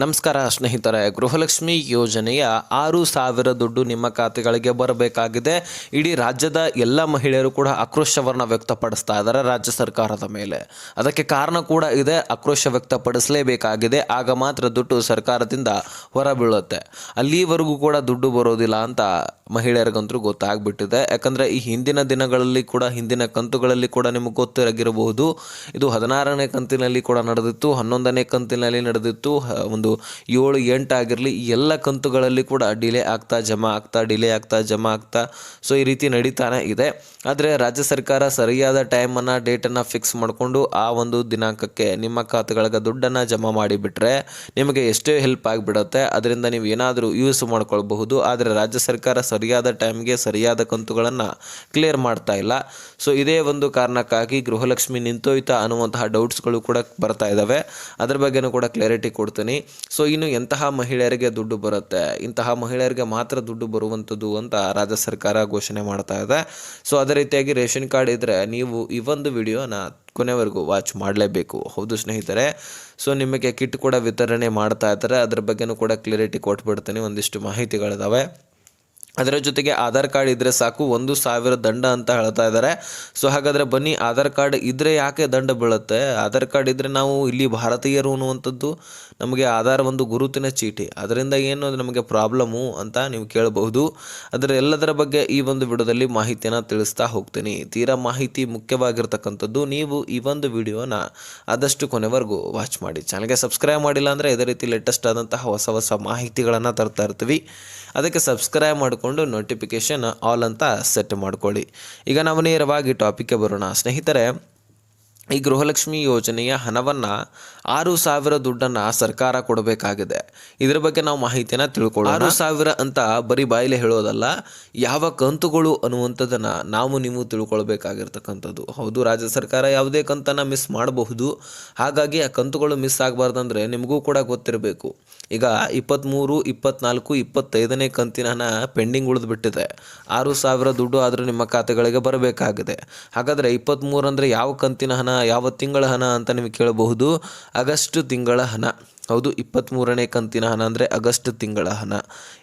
ನಮಸ್ಕಾರ ಸ್ನೇಹಿತರೆ, ಗೃಹಲಕ್ಷ್ಮಿ ಯೋಜನೆಯ ಆರು ಸಾವಿರ ದುಡ್ಡು ನಿಮ್ಮ ಖಾತೆಗಳಿಗೆ ಬರಬೇಕಾಗಿದೆ. ಇಡೀ ರಾಜ್ಯದ ಎಲ್ಲ ಮಹಿಳೆಯರು ಕೂಡ ಆಕ್ರೋಶವನ್ನು ವ್ಯಕ್ತಪಡಿಸ್ತಾ ಇದ್ದಾರೆ ರಾಜ್ಯ ಸರ್ಕಾರದ ಮೇಲೆ. ಅದಕ್ಕೆ ಕಾರಣ ಕೂಡ ಇದೆ, ಆಕ್ರೋಶ ವ್ಯಕ್ತಪಡಿಸಲೇಬೇಕಾಗಿದೆ. ಆಗ ಮಾತ್ರ ದುಡ್ಡು ಸರ್ಕಾರದಿಂದ ಹೊರಬೀಳುತ್ತೆ. ಅಲ್ಲಿವರೆಗೂ ಕೂಡ ದುಡ್ಡು ಬರೋದಿಲ್ಲ ಅಂತ ಮಹಿಳೆಯರಿಗಂತೂ ಗೊತ್ತಾಗ್ಬಿಟ್ಟಿದೆ. ಯಾಕಂದರೆ ಈ ಹಿಂದಿನ ದಿನಗಳಲ್ಲಿ ಕೂಡ, ಹಿಂದಿನ ಕಂತುಗಳಲ್ಲಿ ಕೂಡ ನಿಮಗೆ ಗೊತ್ತಿರಗಿರಬಹುದು. ಇದು ಹದಿನಾರನೇ ಕಂತಿನಲ್ಲಿ ಕೂಡ ನಡೆದಿತ್ತು, ಹನ್ನೊಂದನೇ ಕಂತಿನಲ್ಲಿ ನಡೆದಿತ್ತು ಹ- ಒಂದು ಏಳು, ಎಂಟು ಆಗಿರಲಿ ಎಲ್ಲ ಕಂತುಗಳಲ್ಲಿ ಕೂಡ ಡಿಲೇ ಆಗ್ತಾ, ಜಮಾ ಆಗ್ತಾ, ಡಿಲೇ ಆಗ್ತಾ, ಜಮಾ ಆಗ್ತಾ, ಸೊ ಈ ರೀತಿ ನಡೀತಾನೆ ಇದೆ. ಆದರೆ ರಾಜ್ಯ ಸರ್ಕಾರ ಸರಿಯಾದ ಟೈಮನ್ನು ಡೇಟನ್ನು ಫಿಕ್ಸ್ ಮಾಡಿಕೊಂಡು ಆ ಒಂದು ದಿನಾಂಕಕ್ಕೆ ನಿಮ್ಮ ಖಾತೆಗಳಿಗೆ ದುಡ್ಡನ್ನು ಜಮಾ ಮಾಡಿಬಿಟ್ರೆ ನಿಮಗೆ ಎಷ್ಟೇ ಹೆಲ್ಪ್ ಆಗಿಬಿಡುತ್ತೆ. ಅದರಿಂದ ನೀವು ಏನಾದರೂ ಯೂಸ್ ಮಾಡ್ಕೊಳ್ಬಹುದು. ಆದರೆ ರಾಜ್ಯ ಸರ್ಕಾರ ಸರಿಯಾದ ಟೈಮ್ಗೆ ಸರಿಯಾದ ಕಂತುಗಳನ್ನು ಕ್ಲಿಯರ್ ಮಾಡ್ತಾ ಇಲ್ಲ. ಸೊ ಇದೇ ಒಂದು ಕಾರಣಕ್ಕಾಗಿ ಗೃಹಲಕ್ಷ್ಮಿ ನಿಂತೋಯ್ತಾ ಅನ್ನುವಂತಹ ಡೌಟ್ಸ್ಗಳು ಕೂಡ ಬರ್ತಾ ಇದ್ದಾವೆ ಅದ್ರ ಬಗ್ಗೆನೂ ಕೂಡ ಕ್ಲಾರಿಟಿ ಕೊಡ್ತೀನಿ. ಸೊ ಇನ್ನು ಎಂತಹ ಮಹಿಳೆಯರಿಗೆ ದುಡ್ಡು ಬರುತ್ತೆ? ಇಂತಹ ಮಹಿಳೆಯರಿಗೆ ಮಾತ್ರ ದುಡ್ಡು ಬರುವಂಥದ್ದು ಅಂತ ರಾಜ್ಯ ಸರ್ಕಾರ ಘೋಷಣೆ ಮಾಡ್ತಾ ಇದೆ. ಸೊ ಅದೇ ರೀತಿಯಾಗಿ ರೇಷನ್ ಕಾರ್ಡ್ ಇದ್ದರೆ ನೀವು ಈ ಒಂದು ವಿಡಿಯೋನ ಕೊನೆವರೆಗೂ ವಾಚ್ ಮಾಡಲೇಬೇಕು. ಹೌದು ಸ್ನೇಹಿತರೆ. ಸೊ ನಿಮಗೆ ಕಿಟ್ ಕೂಡ ವಿತರಣೆ ಮಾಡ್ತಾ ಇದ್ದಾರೆ. ಅದ್ರ ಬಗ್ಗೆನೂ ಕೂಡ ಕ್ಲಿಯರಿಟಿ ಕೊಟ್ಬಿಡ್ತೀನಿ. ಒಂದಿಷ್ಟು ಮಾಹಿತಿಗಳಿದಾವೆ. ಅದರ ಜೊತೆಗೆ ಆಧಾರ್ ಕಾರ್ಡ್ ಇದ್ದರೆ ಸಾಕು, ಒಂದು ಸಾವಿರ ದಂಡ ಅಂತ ಹೇಳ್ತಾ ಇದ್ದಾರೆ ಸೊ ಹಾಗಾದರೆ ಬನ್ನಿ, ಆಧಾರ್ ಕಾರ್ಡ್ ಇದ್ದರೆ ಯಾಕೆ ದಂಡ ಬೀಳುತ್ತೆ? ಆಧಾರ್ ಕಾರ್ಡ್ ಇದ್ದರೆ ನಾವು ಇಲ್ಲಿ ಭಾರತೀಯರು ಅನ್ನುವಂಥದ್ದು ನಮಗೆ ಆಧಾರ್ ಒಂದು ಗುರುತಿನ ಚೀಟಿ. ಅದರಿಂದ ಏನು ನಮಗೆ ಪ್ರಾಬ್ಲಮ್ಮು ಅಂತ ನೀವು ಕೇಳಬಹುದು. ಅದರ ಎಲ್ಲದರ ಬಗ್ಗೆ ಈ ಒಂದು ವಿಡಿಯೋದಲ್ಲಿ ಮಾಹಿತಿಯನ್ನು ತಿಳಿಸ್ತಾ ಹೋಗ್ತೀನಿ. ತೀರಾ ಮಾಹಿತಿ ಮುಖ್ಯವಾಗಿರ್ತಕ್ಕಂಥದ್ದು ನೀವು ಈ ಒಂದು ವಿಡಿಯೋನ ಆದಷ್ಟು ಕೊನೆವರೆಗೂ ವಾಚ್ ಮಾಡಿ. ಚಾನಲ್ಗೆ ಸಬ್ಸ್ಕ್ರೈಬ್ ಮಾಡಿಲ್ಲ ಅಂದರೆ ಇದೇ ರೀತಿ ಲೇಟೆಸ್ಟ್ ಆದಂತಹ ಹೊಸ ಹೊಸ ಮಾಹಿತಿಗಳನ್ನು ತರ್ತಾ ಇರ್ತೀವಿ. ಅದಕ್ಕೆ ಸಬ್ಸ್ಕ್ರೈಬ್ ಮಾಡಿಕೊಂಡು ನೋಟಿಫಿಕೇಷನ್ ಆಲ್ ಅಂತ ಸೆಟ್ ಮಾಡ್ಕೊಳ್ಳಿ. ಈಗ ನಾವು ನೇರವಾಗಿ ಟಾಪಿಕ್ಗೆ ಬರೋಣ. ಸ್ನೇಹಿತರೆ ಈ ಗೃಹಲಕ್ಷ್ಮಿ ಯೋಜನೆಯ ಹಣವನ್ನು ಆರು ಸಾವಿರ ದುಡ್ಡನ್ನು ಸರ್ಕಾರ ಕೊಡಬೇಕಾಗಿದೆ. ಇದರ ಬಗ್ಗೆ ನಾವು ಮಾಹಿತಿಯನ್ನು ತಿಳ್ಕೊಳ್ಳೋಣ. ಆರು ಸಾವಿರ ಅಂತ ಬರೀ ಬಾಯಿಲೆ ಹೇಳೋದಲ್ಲ, ಯಾವ ಕಂತುಗಳು ಅನ್ನುವಂಥದ್ದನ್ನು ನಾವು ನೀವು ತಿಳ್ಕೊಳ್ಬೇಕಾಗಿರ್ತಕ್ಕಂಥದ್ದು. ಹೌದು, ರಾಜ್ಯ ಸರ್ಕಾರ ಯಾವುದೇ ಕಂತನ್ನು ಮಿಸ್ ಮಾಡಬಹುದು. ಹಾಗಾಗಿ ಆ ಕಂತುಗಳು ಮಿಸ್ ಆಗಬಾರ್ದಂದ್ರೆ ನಿಮಗೂ ಕೂಡ ಗೊತ್ತಿರಬೇಕು. ಈಗ ಇಪ್ಪತ್ತ್ಮೂರು ಇಪ್ಪತ್ನಾಲ್ಕು, ಇಪ್ಪತ್ತೈದನೇ ಕಂತಿನ ಹಣ ಪೆಂಡಿಂಗ್ ಉಳಿದುಬಿಟ್ಟಿದೆ ಆರು ಸಾವಿರ ದುಡ್ಡು ಆದರೂ ನಿಮ್ಮ ಖಾತೆಗಳಿಗೆ ಬರಬೇಕಾಗಿದೆ. ಹಾಗಾದರೆ ಇಪ್ಪತ್ತ್ಮೂರು ಅಂದರೆ ಯಾವ ಕಂತಿನ ಹಣ ಯಾವ ತಿಂಗಳ ಹಣ ಅಂತ ನೀವು ಕೇಳಬಹುದು? ಆಗಸ್ಟ್ ತಿಂಗಳ ಹಣ. ಹೌದು ಇಪ್ಪತ್ತ್ಮೂರನೇ ಕಂತಿನ ಹಣ ಅಂದರೆ ಆಗಸ್ಟ್ ತಿಂಗಳ ಹಣ.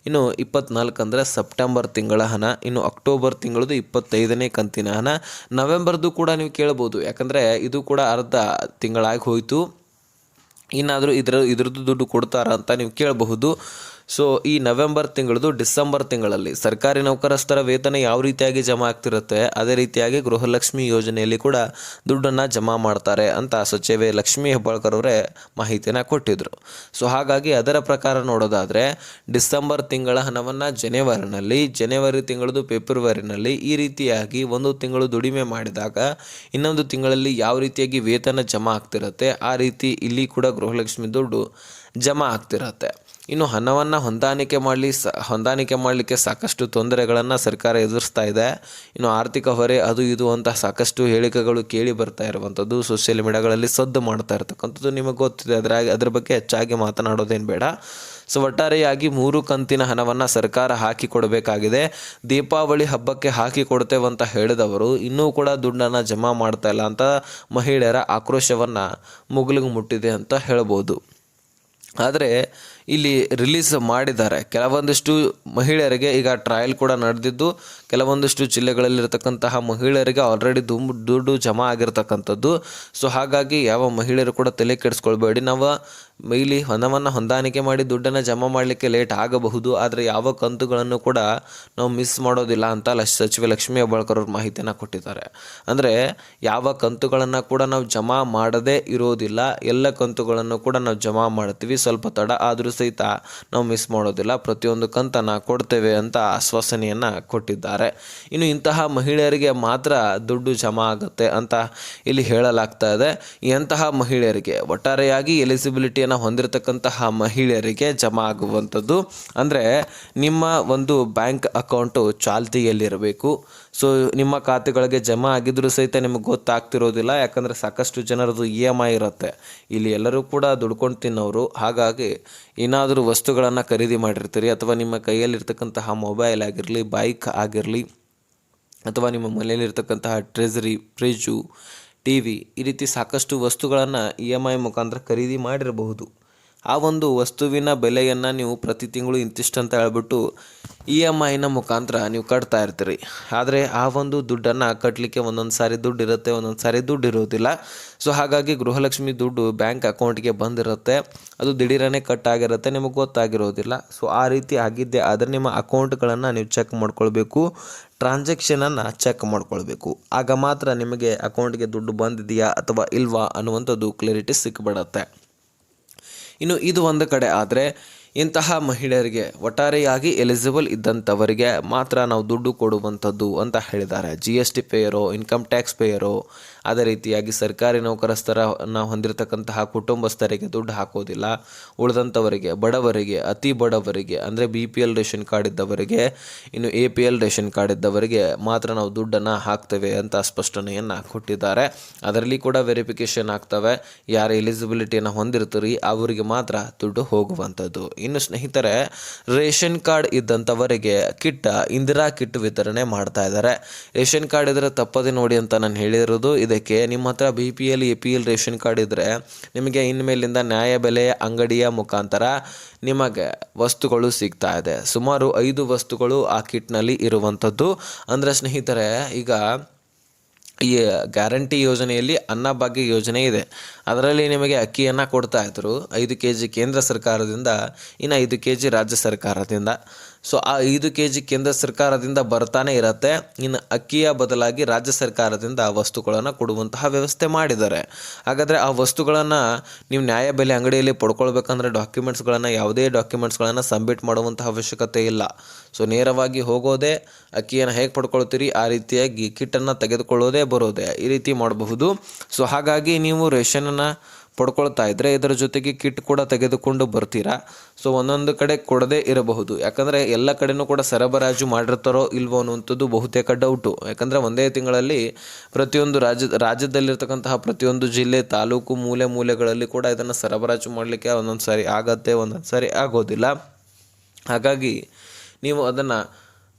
ಇನ್ನು ಇಪ್ಪತ್ನಾಲ್ಕು ಅಂದರೆ ಸೆಪ್ಟೆಂಬರ್ ತಿಂಗಳ ಹಣ. ಇನ್ನು ಅಕ್ಟೋಬರ್ ತಿಂಗಳದು ಇಪ್ಪತ್ತೈದನೇ ಕಂತಿನ ಹಣ. ನವೆಂಬರ್ದು ಕೂಡ ನೀವು ಕೇಳ್ಬೋದು ಯಾಕಂದರೆ ಇದು ಕೂಡ ಅರ್ಧ ತಿಂಗಳಾಗಿ ಹೋಯಿತು. ಇನ್ನಾದರೂ ಇದರ ಇದ್ರದ್ದು ದುಡ್ಡು ಕೊಡ್ತಾರ ಅಂತ ನೀವು ಕೇಳಬಹುದು. ಸೊ ಈ ನವೆಂಬರ್ ತಿಂಗಳದು ಡಿಸೆಂಬರ್ ತಿಂಗಳಲ್ಲಿ ಸರ್ಕಾರಿ ನೌಕರಸ್ಥರ ವೇತನ ಯಾವ ರೀತಿಯಾಗಿ ಜಮಾ ಆಗ್ತಿರುತ್ತೆ, ಅದೇ ರೀತಿಯಾಗಿ ಗೃಹಲಕ್ಷ್ಮಿ ಯೋಜನೆಯಲ್ಲಿ ಕೂಡ ದುಡ್ಡನ್ನು ಜಮಾ ಮಾಡ್ತಾರೆ ಅಂತ ಸಚಿವೆ ಲಕ್ಷ್ಮೀ ಹೆಬ್ಬಾಳ್ಕರ್ ಅವರೇ ಮಾಹಿತಿಯನ್ನು ಕೊಟ್ಟಿದ್ದರು ಸೊ ಹಾಗಾಗಿ ಅದರ ಪ್ರಕಾರ ನೋಡೋದಾದರೆ ಡಿಸೆಂಬರ್ ತಿಂಗಳ ಹಣವನ್ನು ಜನವರಿನಲ್ಲಿ ಜನವರಿ ತಿಂಗಳದು ಫೆಬ್ರವರಿನಲ್ಲಿ ಈ ರೀತಿಯಾಗಿ ಒಂದು ತಿಂಗಳು ದುಡಿಮೆ ಮಾಡಿದಾಗ ಇನ್ನೊಂದು ತಿಂಗಳಲ್ಲಿ ಯಾವ ರೀತಿಯಾಗಿ ವೇತನ ಜಮಾ ಆಗ್ತಿರುತ್ತೆ, ಆ ರೀತಿ ಇಲ್ಲಿ ಕೂಡ ಗೃಹಲಕ್ಷ್ಮಿ ದುಡ್ಡು ಜಮಾ ಆಗ್ತಿರತ್ತೆ. ಇನ್ನು ಹಣವನ್ನು ಹೊಂದಾಣಿಕೆ ಮಾಡಲಿ ಸ, ಹೊಂದಾಣಿಕೆ ಮಾಡಲಿಕ್ಕೆ ಸಾಕಷ್ಟು ತೊಂದರೆಗಳನ್ನು ಸರ್ಕಾರ ಎದುರಿಸ್ತಾ ಇದೆ. ಇನ್ನು ಆರ್ಥಿಕ ಹೊರೆ ಅದು ಇದು ಅಂತ ಸಾಕಷ್ಟು ಹೇಳಿಕೆಗಳು ಕೇಳಿ ಬರ್ತಾ ಇರುವಂಥದ್ದು. ಸೋಷಿಯಲ್ ಮೀಡಿಯಾಗಳಲ್ಲಿ ಸದ್ದು ಮಾಡ್ತಾ ಇರ್ತಕ್ಕಂಥದ್ದು ನಿಮಗೆ ಗೊತ್ತಿದೆ. ಅದರ ಅದ್ರ ಬಗ್ಗೆ ಹೆಚ್ಚಾಗಿ ಮಾತನಾಡೋದೇನು ಬೇಡ. ಸೊ ಒಟ್ಟಾರೆಯಾಗಿ ಮೂರು ಕಂತಿನ ಹಣವನ್ನು ಸರ್ಕಾರ ಹಾಕಿ ಕೊಡಬೇಕಾಗಿದೆ. ದೀಪಾವಳಿ ಹಬ್ಬಕ್ಕೆ ಹಾಕಿ ಅಂತ ಹೇಳಿದವರು, ಇನ್ನೂ ಕೂಡ ದುಡ್ಡನ್ನು ಜಮಾ ಮಾಡ್ತಾ ಇಲ್ಲ ಅಂತ ಮಹಿಳೆಯರ ಆಕ್ರೋಶವನ್ನು ಮುಗಿಲಿಗೆ ಮುಟ್ಟಿದೆ ಅಂತ ಹೇಳ್ಬೋದು. ಆದರೆ ಇಲ್ಲಿ ರಿಲೀಸ್ ಮಾಡಿದ್ದಾರೆ. ಕೆಲವೊಂದಿಷ್ಟು ಮಹಿಳೆಯರಿಗೆ ಈಗ ಟ್ರಯಲ್ ಕೂಡ ನಡೆದಿದ್ದು, ಕೆಲವೊಂದಿಷ್ಟು ಜಿಲ್ಲೆಗಳಲ್ಲಿರ್ತಕ್ಕಂತಹ ಮಹಿಳೆಯರಿಗೆ ಆಲ್ರೆಡಿ ದುಮ್ ದುಡ್ಡು ಜಮಾ ಆಗಿರ್ತಕ್ಕಂಥದ್ದು. ಸೊ ಹಾಗಾಗಿ ಯಾವ ಮಹಿಳೆಯರು ಕೂಡ ತಲೆ ಕೆಡಿಸ್ಕೊಳ್ಬೇಡಿ. ನಾವು ಇಲ್ಲಿ ಹಣವನ್ನು ಹೊಂದಾಣಿಕೆ ಮಾಡಿ ದುಡ್ಡನ್ನು ಜಮಾ ಮಾಡಲಿಕ್ಕೆ ಲೇಟ್ ಆಗಬಹುದು, ಆದರೆ ಯಾವ ಕಂತುಗಳನ್ನು ಕೂಡ ನಾವು ಮಿಸ್ ಮಾಡೋದಿಲ್ಲ ಅಂತ ಲಕ್ಷ ಸಚಿವೆ ಲಕ್ಷ್ಮೀ ಹೆಬ್ಬಾಳ್ಕರ್ ಅವ್ರು ಮಾಹಿತಿಯನ್ನು ಕೊಟ್ಟಿದ್ದಾರೆ. ಅಂದರೆ ಯಾವ ಕಂತುಗಳನ್ನು ಕೂಡ ನಾವು ಜಮಾ ಮಾಡದೇ ಇರೋದಿಲ್ಲ. ಎಲ್ಲ ಕಂತುಗಳನ್ನು ಕೂಡ ನಾವು ಜಮಾ ಮಾಡ್ತೀವಿ. ಸ್ವಲ್ಪ ತಡ ಆದರೂ ಸಹಿತ ನಾವು ಮಿಸ್ ಮಾಡೋದಿಲ್ಲ. ಪ್ರತಿಯೊಂದು ಕಂತನ್ನು ಕೊಡ್ತೇವೆ ಅಂತ ಆಶ್ವಾಸನೆಯನ್ನು ಕೊಟ್ಟಿದ್ದಾರೆ. ಇನ್ನು ಇಂತಹ ಮಹಿಳೆಯರಿಗೆ ಮಾತ್ರ ದುಡ್ಡು ಜಮಾ ಆಗುತ್ತೆ ಅಂತ ಇಲ್ಲಿ ಹೇಳಲಾಗ್ತಾ ಇದೆ. ಎಂತಹ ಮಹಿಳೆಯರಿಗೆ, ಒಟ್ಟಾರೆಯಾಗಿ ಎಲಿಜಿಬಿಲಿಟಿಯನ್ನು ಹೊಂದಿರತಕ್ಕಂತಹ ಮಹಿಳೆಯರಿಗೆ ಜಮಾ ಆಗುವಂಥದ್ದು ಅಂದರೆ ನಿಮ್ಮ ಒಂದು ಬ್ಯಾಂಕ್ ಅಕೌಂಟು ಚಾಲ್ತಿಯಲ್ಲಿರಬೇಕು. ಸೊ ನಿಮ್ಮ ಖಾತೆಗಳಿಗೆ ಜಮಾ ಆಗಿದ್ರೂ ಸಹಿತ ನಿಮಗೆ ಗೊತ್ತಾಗ್ತಿರೋದಿಲ್ಲ, ಯಾಕಂದರೆ ಸಾಕಷ್ಟು ಜನರದು ಇ ಎಂ ಐ ಇರುತ್ತೆ. ಇಲ್ಲಿ ಎಲ್ಲರೂ ಕೂಡ ದುಡ್ಕೊಂಡು ತಿನ್ನೋರು. ಹಾಗಾಗಿ ಏನಾದರೂ ವಸ್ತುಗಳನ್ನು ಖರೀದಿ ಮಾಡಿರ್ತೀರಿ, ಅಥವಾ ನಿಮ್ಮ ಕೈಯಲ್ಲಿರ್ತಕ್ಕಂತಹ ಮೊಬೈಲ್ ಆಗಿರಲಿ, ಬೈಕ್ ಆಗಿರಲಿ, ಅಥವಾ ನಿಮ್ಮ ಮನೆಯಲ್ಲಿರ್ತಕ್ಕಂತಹ ಟ್ರೆಜರಿ ಫ್ರಿಜ್ಜು ಟಿ ವಿ, ಈ ರೀತಿ ಸಾಕಷ್ಟು ವಸ್ತುಗಳನ್ನು ಇ ಎಂ ಐ ಮುಖಾಂತರ ಖರೀದಿ ಮಾಡಿರಬಹುದು. ಆ ಒಂದು ವಸ್ತುವಿನ ಬೆಲೆಯನ್ನು ನೀವು ಪ್ರತಿ ತಿಂಗಳು ಇಂತಿಷ್ಟು ಅಂತ ಹೇಳ್ಬಿಟ್ಟು ಇ ಎಂ ಐನ ಮುಖಾಂತರ ನೀವು ಕಟ್ತಾ ಇರ್ತೀರಿ. ಆದರೆ ಆ ಒಂದು ದುಡ್ಡನ್ನು ಕಟ್ಟಲಿಕ್ಕೆ ಒಂದೊಂದು ಸಾರಿ ದುಡ್ಡು ಇರುತ್ತೆ, ಒಂದೊಂದು ಸಾರಿ ದುಡ್ಡು ಇರೋದಿಲ್ಲ. ಸೊ ಹಾಗಾಗಿ ಗೃಹಲಕ್ಷ್ಮಿ ದುಡ್ಡು ಬ್ಯಾಂಕ್ ಅಕೌಂಟ್ಗೆ ಬಂದಿರುತ್ತೆ. ಅದು ದಿಢೀರನೇ ಕಟ್ ಆಗಿರುತ್ತೆ ನಿಮಗೆ ಗೊತ್ತಾಗಿರೋದಿಲ್ಲ. ಸೊ ಆ ರೀತಿ ಆಗಿದ್ದೆ ಆದರೆ ನಿಮ್ಮ ಅಕೌಂಟ್ಗಳನ್ನು ನೀವು ಚೆಕ್ ಮಾಡ್ಕೊಳ್ಬೇಕು ಟ್ರಾನ್ಸಾಕ್ಷನನ್ನು ಚೆಕ್ ಮಾಡ್ಕೊಳ್ಬೇಕು. ಆಗ ಮಾತ್ರ ನಿಮಗೆ ಅಕೌಂಟ್ಗೆ ದುಡ್ಡು ಬಂದಿದೆಯಾ ಅಥವಾ ಇಲ್ವಾ ಅನ್ನುವಂಥದ್ದು ಕ್ಲಾರಿಟಿ ಸಿಕ್ಬಿಡತ್ತೆ. ಇನ್ನು ಇದು ಒಂದು ಕಡೆ ಆದರೆ ಇಂತಹ ಮಹಿಳೆಯರಿಗೆ ಒಟ್ಟಾರೆಯಾಗಿ ಎಲಿಜಿಬಲ್ ಇದ್ದಂಥವರಿಗೆ ಮಾತ್ರ ನಾವು ದುಡ್ಡು ಕೊಡುವಂಥದ್ದು ಅಂತ ಹೇಳಿದ್ದಾರೆ. ಜಿ ಎಸ್ ಟಿ ಪೇಯರೋ ಇನ್ಕಮ್ ಟ್ಯಾಕ್ಸ್ ಪೇಯರೋ ಅದೇ ರೀತಿಯಾಗಿ ಸರ್ಕಾರಿ ನೌಕರಸ್ಥರನ್ನು ಹೊಂದಿರತಕ್ಕಂತಹ ಕುಟುಂಬಸ್ಥರಿಗೆ ದುಡ್ಡು ಹಾಕೋದಿಲ್ಲ. ಉಳಿದಂಥವರಿಗೆ, ಬಡವರಿಗೆ, ಅತಿ ಬಡವರಿಗೆ, ಅಂದರೆ B P L ration card ಇದ್ದವರಿಗೆ, ಇನ್ನು A P L ration card ಇದ್ದವರಿಗೆ ಮಾತ್ರ ನಾವು ದುಡ್ಡನ್ನು ಹಾಕ್ತೇವೆ ಅಂತ ಸ್ಪಷ್ಟನೆಯನ್ನು ಕೊಟ್ಟಿದ್ದಾರೆ. ಅದರಲ್ಲಿ ಕೂಡ ವೆರಿಫಿಕೇಷನ್ ಆಗ್ತವೆ. ಯಾರು ಎಲಿಜಿಬಿಲಿಟಿಯನ್ನು ಹೊಂದಿರ್ತೀರಿ, ಅವರಿಗೆ ಮಾತ್ರ ದುಡ್ಡು ಹೋಗುವಂಥದ್ದು. ಇನ್ನು ಸ್ನೇಹಿತರೆ, ರೇಷನ್ ಕಾರ್ಡ್ ಇದ್ದಂಥವರಿಗೆ ಕಿಟ್ ಇಂದಿರಾ ಕಿಟ್ ವಿತರಣೆ ಮಾಡ್ತಾ ಇದ್ದಾರೆ. ರೇಷನ್ ಕಾರ್ಡ್ ಇದ್ರೆ ತಪ್ಪದೆ ನೋಡಿ ಅಂತ ನಾನು ಹೇಳಿರೋದು. ಇದಕ್ಕೆ ನಿಮ್ಮ ಹತ್ರ B P L, A P L ration card ಇದ್ದರೆ ನಿಮಗೆ ಇನ್ಮೇಲಿಂದ ನ್ಯಾಯಬೆಲೆ ಅಂಗಡಿಯ ಮುಖಾಂತರ ನಿಮಗೆ ವಸ್ತುಗಳು ಸಿಗ್ತಾ ಇದೆ. ಸುಮಾರು ಐದು ವಸ್ತುಗಳು ಆ ಕಿಟ್ನಲ್ಲಿ ಇರುವಂಥದ್ದು. ಅಂದರೆ ಸ್ನೇಹಿತರೆ, ಈಗ ಈ ಗ್ಯಾರಂಟಿ ಯೋಜನೆಯಲ್ಲಿ ಅನ್ನಭಾಗ್ಯ ಯೋಜನೆ ಇದೆ. ಅದರಲ್ಲಿ ನಿಮಗೆ ಅಕ್ಕಿಯನ್ನು ಕೊಡ್ತಾ ಇದ್ರು. ಐದು ಕೆ ಜಿ ಕೇಂದ್ರ ಸರ್ಕಾರದಿಂದ, ಇನ್ನು ಐದು ಕೆ ಜಿ ರಾಜ್ಯ ಸರ್ಕಾರದಿಂದ. ಸೊ ಆ ಐದು ಕೆ ಜಿ ಕೇಂದ್ರ ಸರ್ಕಾರದಿಂದ ಬರ್ತಾನೆ ಇರತ್ತೆ. ಇನ್ನು ಅಕ್ಕಿಯ ಬದಲಾಗಿ ರಾಜ್ಯ ಸರ್ಕಾರದಿಂದ ಆ ವಸ್ತುಗಳನ್ನು ಕೊಡುವಂತಹ ವ್ಯವಸ್ಥೆ ಮಾಡಿದ್ದಾರೆ. ಹಾಗಾದರೆ ಆ ವಸ್ತುಗಳನ್ನು ನೀವು ನ್ಯಾಯಬೆಲೆ ಅಂಗಡಿಯಲ್ಲಿ ಪಡ್ಕೊಳ್ಬೇಕಂದ್ರೆ ಡಾಕ್ಯುಮೆಂಟ್ಸ್ಗಳನ್ನು, ಯಾವುದೇ ಡಾಕ್ಯುಮೆಂಟ್ಸ್ಗಳನ್ನು ಸಬ್ಮಿಟ್ ಮಾಡುವಂತಹ ಅವಶ್ಯಕತೆ ಇಲ್ಲ. ಸೊ ನೇರವಾಗಿ ಹೋಗೋದೇ, ಅಕ್ಕಿಯನ್ನು ಹೇಗೆ ಪಡ್ಕೊಳ್ತೀರಿ, ಆ ರೀತಿಯಾಗಿ ಕಿಟ್ಟನ್ನು ತೆಗೆದುಕೊಳ್ಳೋದೇ ಬರೋದೇ ಈ ರೀತಿ ಮಾಡಬಹುದು. ಸೊ ಹಾಗಾಗಿ ನೀವು ರೇಷನನ್ನು ಪಡ್ಕೊಳ್ತಾ ಇದ್ದರೆ ಇದರ ಜೊತೆಗೆ ಕಿಟ್ ಕೂಡ ತೆಗೆದುಕೊಂಡು ಬರ್ತೀರಾ? ಸೊ ಒಂದೊಂದು ಕಡೆ ಕೊಡದೇ ಇರಬಹುದು. ಯಾಕಂದರೆ ಎಲ್ಲ ಕಡೆನೂ ಕೂಡ ಸರಬರಾಜು ಮಾಡಿರ್ತಾರೋ ಇಲ್ವೋ ಅನ್ನುವಂಥದ್ದು ಬಹುತೇಕ ಡೌಟು ಯಾಕಂದರೆ ಒಂದೇ ತಿಂಗಳಲ್ಲಿ ಪ್ರತಿಯೊಂದು ರಾಜ್ಯ, ರಾಜ್ಯದಲ್ಲಿರ್ತಕ್ಕಂತಹ ಪ್ರತಿಯೊಂದು ಜಿಲ್ಲೆ, ತಾಲೂಕು, ಮೂಲೆ ಮೂಲೆಗಳಲ್ಲಿ ಕೂಡ ಇದನ್ನು ಸರಬರಾಜು ಮಾಡಲಿಕ್ಕೆ ಒಂದೊಂದು ಸಾರಿ ಆಗತ್ತೆ, ಒಂದೊಂದು ಸಾರಿ ಆಗೋದಿಲ್ಲ. ಹಾಗಾಗಿ ನೀವು ಅದನ್ನು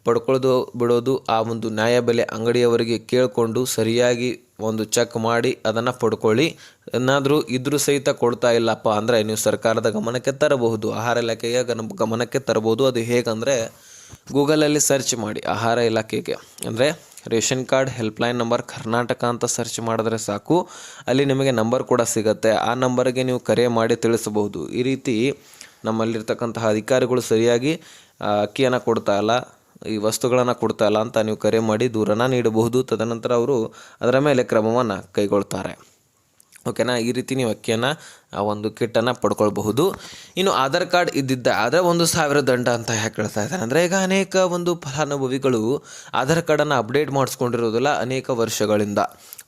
ಪಡ್ಕೊಳ್ಳೋದು ಬಿಡೋದು ಆ ಒಂದು ನ್ಯಾಯಬೆಲೆ ಅಂಗಡಿಯವರಿಗೆ ಕೇಳಿಕೊಂಡು ಸರಿಯಾಗಿ ಒಂದು ಚೆಕ್ ಮಾಡಿ ಅದನ್ನು ಪಡ್ಕೊಳ್ಳಿ. ಏನಾದರೂ ಇದ್ರೂ ಸಹಿತ ಕೊಡ್ತಾ ಇಲ್ಲಪ್ಪ ಅಂದರೆ ನೀವು ಸರ್ಕಾರದ ಗಮನಕ್ಕೆ ತರಬಹುದು. ಆಹಾರ ಇಲಾಖೆಯ ಗಮನಕ್ಕೆ ತರಬಹುದು. ಅದು ಹೇಗಂದರೆ ಗೂಗಲಲ್ಲಿ ಸರ್ಚ್ ಮಾಡಿ ಆಹಾರ ಇಲಾಖೆಗೆ. ಅಂದರೆ ration card helpline number Karnataka ಅಂತ ಸರ್ಚ್ ಮಾಡಿದ್ರೆ ಸಾಕು. ಅಲ್ಲಿ ನಿಮಗೆ ನಂಬರ್ ಕೂಡ ಸಿಗುತ್ತೆ. ಆ ನಂಬರ್ಗೆ ನೀವು ಕರೆ ಮಾಡಿ ತಿಳಿಸಬಹುದು. ಈ ರೀತಿ ನಮ್ಮಲ್ಲಿರ್ತಕ್ಕಂತಹ ಅಧಿಕಾರಿಗಳು ಸರಿಯಾಗಿ ಅಕ್ಕಿಯನ್ನು ಕೊಡ್ತಾ ಇಲ್ಲ. ಈ ವಸ್ತುಗಳನ್ನು ಕೊಡ್ತಾ ಇಲ್ಲ ಅಂತ ನೀವು ಕರೆ ಮಾಡಿ ದೂರನ ನೀಡಬಹುದು. ತದನಂತರ ಅವರು ಅದರ ಮೇಲೆ ಕ್ರಮವನ್ನು ಕೈಗೊಳ್ತಾರೆ. ಓಕೆನಾ ಈ ರೀತಿ ನೀವು ಅಕ್ಕಿಯನ್ನು ಆ ಒಂದು ಕಿಟ್ಟನ್ನು ಪಡ್ಕೊಳ್ಬಹುದು. ಇನ್ನು ಆಧಾರ್ ಕಾರ್ಡ್ ಇದ್ದಿದ್ದ ಆದರೆ ಒಂದು ಸಾವಿರ ದಂಡ ಅಂತ ಯಾಕೆ ಹೇಳ್ತಾ ಇದ್ದಾರೆ? ಅಂದರೆ ಈಗ ಅನೇಕ ಒಂದು ಫಲಾನುಭವಿಗಳು ಆಧಾರ್ ಕಾರ್ಡನ್ನು ಅಪ್ಡೇಟ್ ಮಾಡಿಸ್ಕೊಂಡಿರೋದಿಲ್ಲ ಅನೇಕ ವರ್ಷಗಳಿಂದ.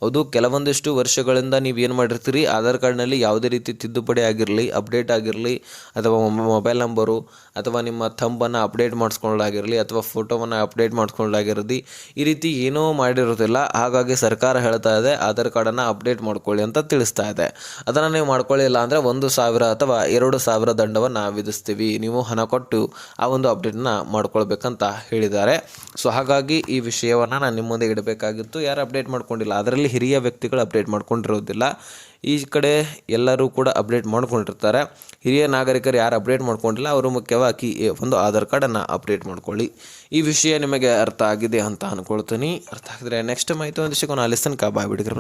ಅದು ಕೆಲವೊಂದಿಷ್ಟು ವರ್ಷಗಳಿಂದ ನೀವು ಏನು ಮಾಡಿರ್ತೀರಿ? ಆಧಾರ್ ಕಾರ್ಡ್ನಲ್ಲಿ ಯಾವುದೇ ರೀತಿ ತಿದ್ದುಪಡಿ ಆಗಿರಲಿ, ಅಪ್ಡೇಟ್ ಆಗಿರಲಿ, ಅಥವಾ ಮೊಬೈಲ್ ನಂಬರು, ಅಥವಾ ನಿಮ್ಮ ಥಂಬನ್ನು ಅಪ್ಡೇಟ್ ಮಾಡಿಸ್ಕೊಳ್ಳಾಗಿರಲಿ ಅಥವಾ ಫೋಟೋವನ್ನು ಅಪ್ಡೇಟ್ ಮಾಡಿಸ್ಕೊಳ್ಳಾಗಿರಲಿ ಈ ರೀತಿ ಏನೂ ಮಾಡಿರೋದಿಲ್ಲ. ಹಾಗಾಗಿ ಸರ್ಕಾರ ಹೇಳ್ತಾ ಇದೆ, ಆಧಾರ್ ಕಾರ್ಡನ್ನು ಅಪ್ಡೇಟ್ ಮಾಡ್ಕೊಳ್ಳಿ ಅಂತ ತಿಳಿಸ್ತಾ ಇದೆ. ಅದನ್ನು ನೀವು ಮಾಡ್ಕೊಳ್ಳಿಲ್ಲ ಅಂದರೆ ಒಂದು ಸಾವಿರ ಅಥವಾ ಎರಡು ಸಾವಿರ ದಂಡವನ್ನು ವಿಧಿಸ್ತೀವಿ. ನೀವು ಹಣ ಕೊಟ್ಟು ಆ ಒಂದು ಅಪ್ಡೇಟನ್ನ ಮಾಡ್ಕೊಳ್ಬೇಕಂತ ಹೇಳಿದ್ದಾರೆ. ಸೊ ಹಾಗಾಗಿ ಈ ವಿಷಯವನ್ನು ನಾನು ನಿಮ್ಮ ಮುಂದೆ ಇಡಬೇಕಾಗಿತ್ತು. ಯಾರು ಅಪ್ಡೇಟ್ ಮಾಡ್ಕೊಂಡಿಲ್ಲ? ಅದರಲ್ಲಿ ಹಿರಿಯ ವ್ಯಕ್ತಿಗಳು ಅಪ್ಡೇಟ್ ಮಾಡ್ಕೊಂಡಿರೋದಿಲ್ಲ ಈ ಕಡೆ ಎಲ್ಲರೂ ಕೂಡ ಅಪ್ಡೇಟ್ ಮಾಡ್ಕೊಂಡಿರ್ತಾರೆ. ಹಿರಿಯ ನಾಗರಿಕರು ಯಾರು ಅಪ್ಡೇಟ್ ಮಾಡ್ಕೊಂಡಿಲ್ಲ, ಅವರು ಮುಖ್ಯವಾಗಿ ಒಂದು ಆಧಾರ್ ಕಾರ್ಡನ್ನು ಅಪ್ಡೇಟ್ ಮಾಡ್ಕೊಳ್ಳಿ. ಈ ವಿಷಯ ನಿಮಗೆ ಅರ್ಥ ಆಗಿದೆ ಅಂತ ಅಂದ್ಕೊಳ್ತೀನಿ ಅರ್ಥ ಆಗಿದ್ರೆ ನೆಕ್ಸ್ಟ್ ಮಾಹಿತಿ ಒಂದು ಸಿಗೋಣ ಲಿಸನ್ ಬಾಯ್ ಬಿಡಿಗ್ರ